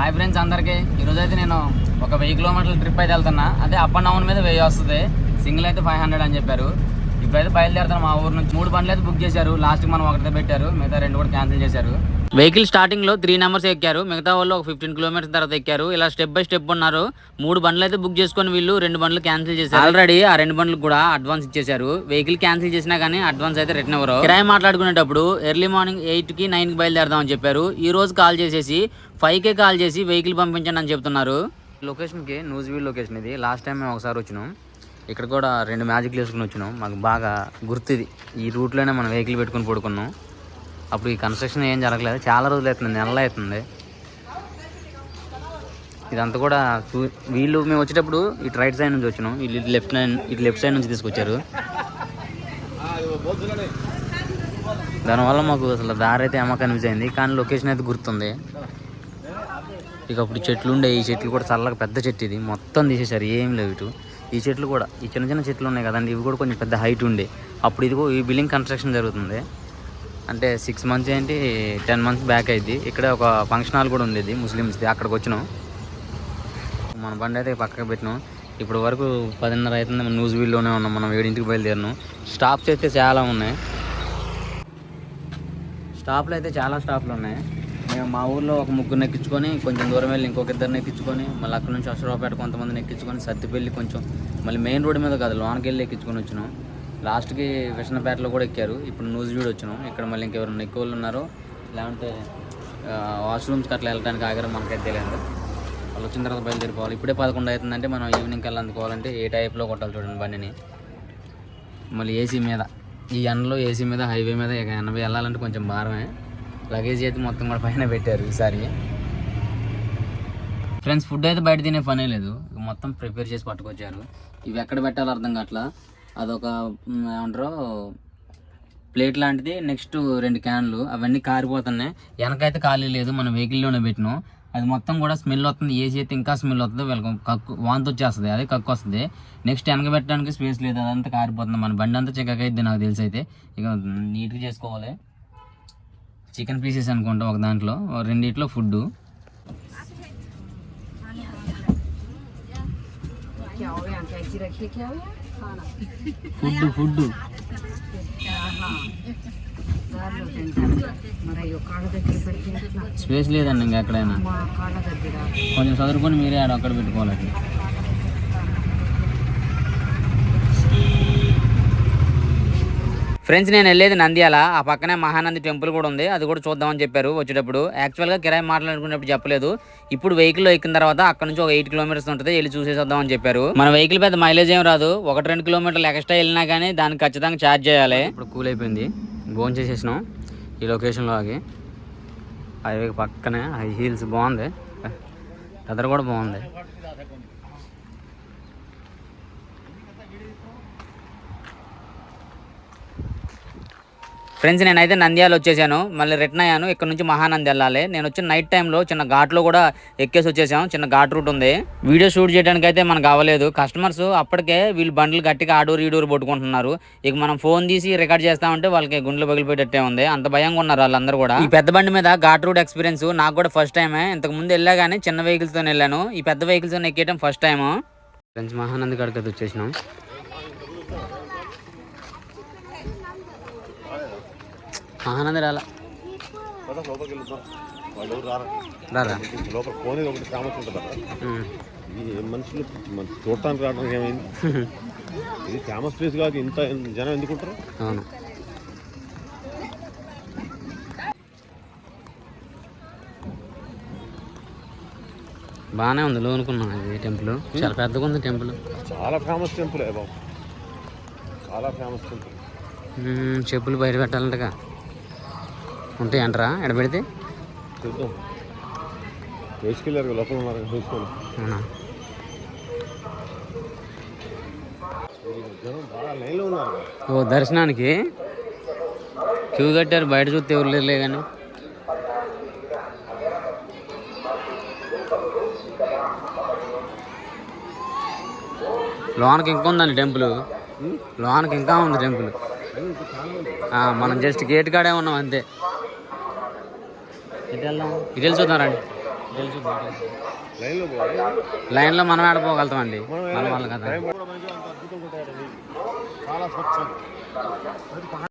Hi friends అందరికీ. ఈరోజు అయితే నేను ఒక వెయ్యి కిలోమీటర్ల ట్రిప్ అయితే వెళ్తున్నా. అదే అప్ అండ్ డౌన్ మీద వెయ్యి వస్తుంది. సింగిల్ అయితే ఫైవ్ హండ్రెడ్ అని చెప్పారు. ఇప్పుడైతే బయలుదేరుతాను మా ఊరు నుంచి. మూడు బండ్లు అయితే బుక్ చేశారు. లాస్ట్ మనం ఒకటే పెట్టారు. మిగతా రెండు కూడా క్యాన్సిల్ చేశారు. వెహికల్ స్టార్టింగ్లో త్రీ నెంబర్స్ ఎక్కారు. మిగతా వాళ్ళు ఒక ఫిఫ్టీన్ కిలోమీటర్స్ తర్వాత ఎక్కారు. ఇలా స్టెప్ బై స్టెప్ ఉన్నారు. మూడు బండ్లు అయితే బుక్ చేసుకొని వీళ్ళు రెండు బండ్లు క్యాన్సిల్ చేశారు. ఆల్రెడీ ఆ రెండు బండ్లకు కూడా అడ్వాన్స్ ఇచ్చేశారు. వెహికల్ క్యాన్సిల్ చేసినా కానీ అడ్వాన్స్ అయితే రిటర్న్ ఎవరు? కిరాయి మాట్లాడుకునేటప్పుడు ఎర్లీ మార్నింగ్ ఎయిట్కి నైన్కి బయలుదేరదాం అని చెప్పారు. ఈ రోజు కాల్ చేసేసి ఫైవ్ కే కాల్ చేసి వెహికల్ పంపించండి అని చెప్తున్నారు. లొకేషన్కి న్యూజివీడ్ లొకేషన్ ఇది. లాస్ట్ టైం మేము ఒకసారి వచ్చినాం. ఇక్కడ కూడా రెండు మ్యాజిక్లు వేసుకుని వచ్చినాం. మాకు బాగా గుర్తుది. ఈ రూట్లోనే మనం వెహికల్ పెట్టుకుని పడుకున్నాం. అప్పుడు ఈ కన్స్ట్రక్షన్ ఏం జరగలేదు. చాలా రోజులు అవుతుంది. నెలలు అవుతుంది. ఇదంతా కూడా వీళ్ళు మేము వచ్చేటప్పుడు ఇటు రైట్ సైడ్ నుంచి వచ్చినాం. వీళ్ళు లెఫ్ట్ లైన్ ఇటు లెఫ్ట్ సైడ్ నుంచి తీసుకొచ్చారు. దానివల్ల మాకు అసలు దారి అయితే ఏమో కన్ఫ్యూజ్ అయింది కానీ లొకేషన్ అయితే గుర్తుంది. ఇక అప్పుడు చెట్లు ఉండే. ఈ చెట్లు కూడా చల్లగా పెద్ద చెట్టు ఇది. మొత్తం తీసేశారు. ఏం లేవు ఇటు. ఈ చెట్లు కూడా ఈ చిన్న చిన్న చెట్లు ఉన్నాయి కదండి ఇవి కూడా కొంచెం పెద్ద హైట్ ఉండే. అప్పుడు ఇది కూడా ఈ బిల్డింగ్ కన్స్ట్రక్షన్ జరుగుతుంది. అంటే సిక్స్ మంత్స్ ఏంటి టెన్ మంత్స్ బ్యాక్ అయింది. ఇక్కడ ఒక ఫంక్షన్ హాల్ కూడా ఉండేది ముస్లిమ్స్ది అక్కడికి వచ్చినాం. మన బండి అయితే పక్కకు పెట్టినాం. ఇప్పుడు వరకు పదిన్నర అవుతుంది మనం న్యూస్ వీల్లోనే ఉన్నాం మనం ఏడింటికి బయలుదేరినాం. స్టాప్స్ అయితే చాలా ఉన్నాయి. స్టాప్లు అయితే చాలా స్టాప్లు ఉన్నాయి. మా ఊర్లో ఒక ముగ్గురు ఎక్కించుకొని కొంచెం దూరం వెళ్ళి ఇంకొక ఇద్దరిని ఎక్కించుకొని మళ్ళీ అక్కడ నుంచి అశ్వరావుపేట కొంతమందిని ఎక్కించుకొని సత్తిపల్లి కొంచెం మళ్ళీ మెయిన్ రోడ్ మీద కాదు లోనకి వెళ్ళి ఎక్కించుకొని వచ్చినాం. లాస్ట్కి విష్ణుపేటలో కూడా ఎక్కారు. ఇప్పుడు నూజివీడు వచ్చినాం. ఇక్కడ మళ్ళీ ఇంకెవరైనా ఎక్కువ వాళ్ళు ఉన్నారో లేదంటే వాష్రూమ్స్కి అట్లా వెళ్ళడానికి ఆగారో మనకైతే తెలియదు. వాళ్ళు వచ్చిన తర్వాత బయలుదేరిపోవాలి. ఇప్పుడే పదకొండు అవుతుందంటే మనం ఈవినింగ్ కల్లా అందుకోవాలంటే ఏ టైప్లో కొట్టాలి చూడండి బండిని. మళ్ళీ ఏసీ మీద ఈ ఎండలో ఏసీ మీద హైవే మీద ఇక ఎనభై వెళ్ళాలంటే కొంచెం భారమే. లగేజ్ అయితే మొత్తం కూడా పైన పెట్టారు ఈసారి. ఫ్రెండ్స్ ఫుడ్ అయితే బయట తినే పనే లేదు. ఇక మొత్తం ప్రిపేర్ చేసి పట్టుకొచ్చారు. ఇవి ఎక్కడ పెట్టాలో అర్థం కావట్లా. అదొక ఏమంటారు ప్లేట్ లాంటిది. నెక్స్ట్ రెండు క్యాన్లు. అవన్నీ కారిపోతున్నాయి. వెనకైతే ఖాళీ లేదు. మనం వెహికల్లోనే పెట్టినాం. అది మొత్తం కూడా స్మెల్ వస్తుంది. ఏసీ అయితే ఇంకా స్మెల్ వస్తుంది. వీళ్ళకి కక్కు వాంతి వచ్చేస్తుంది. అదే కక్కు వస్తుంది. నెక్స్ట్ వెనక పెట్టడానికి స్పేస్ లేదు. అదంతా కారిపోతుంది. మన బండి అంతా చిక్కకైద్ది నాకు తెలిసి అయితే. ఇక నీట్గా చేసుకోవాలి. చికెన్ పీసెస్ అనుకుంటాం ఒక దాంట్లో రెండిట్లో ఫుడ్ ఫుడ్ ఫుడ్ స్పేస్ లేదండి ఇంకా ఎక్కడైనా. కొంచెం చదువుకొని మీరే అక్కడ పెట్టుకోవాలి ఫ్రెండ్స్ నేను వెళ్ళేది నంద్యాల. ఆ పక్కనే మహానంది టెంపుల్ కూడా ఉంది. అది కూడా చూద్దామని చెప్పారు వచ్చేటప్పుడు. యాక్చువల్గా కిరాయి మాట్లాడుకునేప్పుడు చెప్పలేదు. ఇప్పుడు వెహికల్లో ఎక్కిన తర్వాత అక్కడ నుంచి ఒక ఎయిట్ కిలోమీటర్స్ ఉంటుంది. వెళ్ళి చూసేద్దామని చెప్పారు. మన వెహికల్ పెద్ద మైలేజ్ ఏం రాదు. ఒకటి రెండు కిలోమీటర్లు ఎక్స్ట్రా వెళ్ళినా కానీ దానికి ఖచ్చితంగా ఛార్జ్ చేయాలి. ఇప్పుడు కూల్ అయిపోయింది. భోజనం చేసేసినాం. ఈ లొకేషన్లో ఆగి. హైవే పక్కనే హై హీల్స్ బాగుంది. వెదర్ కూడా బాగుంది. ఫ్రెండ్స్ నేనైతే నంద్యాల వచ్చేసాను. మళ్ళీ రిటర్న్ అయ్యాను. ఇక్కడ నుంచి మహానంది వెళ్ళాలి. నేను వచ్చిన నైట్ టైంలో చిన్న ఘాట్లో కూడా ఎక్కేసి వచ్చేసాం. చిన్న ఘాట్ రూట్ ఉంది. వీడియో షూట్ చేయడానికి అయితే మనకు అవ్వలేదు. కస్టమర్స్ అప్పటికే వీళ్ళు బండ్లు గట్టిగా ఆడూరు ఈడూరు పట్టుకుంటున్నారు. ఇక మనం ఫోన్ తీసి రికార్డ్ చేస్తామంటే వాళ్ళకి గుండెలు పగిలిపోయేటట్టే ఉంది. అంత భయంగా ఉన్నారు వాళ్ళందరూ కూడా. ఈ పెద్ద బండి మీద ఘాట్ రూట్ ఎక్స్పీరియన్స్ నాకు కూడా ఫస్ట్ టైమే ఇంతకు ముందు వెళ్ళా కానీ చిన్న వెహికల్స్తో వెళ్ళాను. ఈ పెద్ద వెహికల్స్ ఎక్కేయడం ఫస్ట్ టైము ఫ్రెండ్స్ మహానంది కాడికి వచ్చేసినాం. మహానంది రాలా రారా? లోపల కోనేది ఒకటి ఫేమస్ ఉంటుంది మనుషులు మన చూడటానికి రావడానికి ఏమైంది? ఇది ఫేమస్ ప్లేస్ కాదు ఇంత జనం ఎందుకుంటారు అవును. బాగానే ఉంది లోనుకున్నాం ఇది టెంపుల్. చాలా పెద్దగా ఉంది టెంపుల్. చాలా ఫేమస్ టెంపుల్ బాబు. చాలా ఫేమస్ టెంపుల్. చెప్పులు బయట పెట్టాలంటగా. ఉంటాయి అంటారా? ఎడ పెడితే? వేసుకెళ్ళారు లోపల ఉన్నారు చూసుకోండి. అవునా? ఓ దర్శనానికి? క్యూ కట్టారు బయట చూస్తే ఎవరు లేరులే కానీ. లోనకి ఇంకా ఉందండి టెంపుల్. లోనకి ఇంకా ఉంది టెంపుల్. మనం జస్ట్ గేట్ కాడే ఉన్నాం అంతే. ఇటు వెళ్దాం? ఇటు వెళ్ళి చూద్దాం. రండి. లైన్లో మనం ఆడిపోగలుగుతామండి మనం మన వాళ్ళు కదా.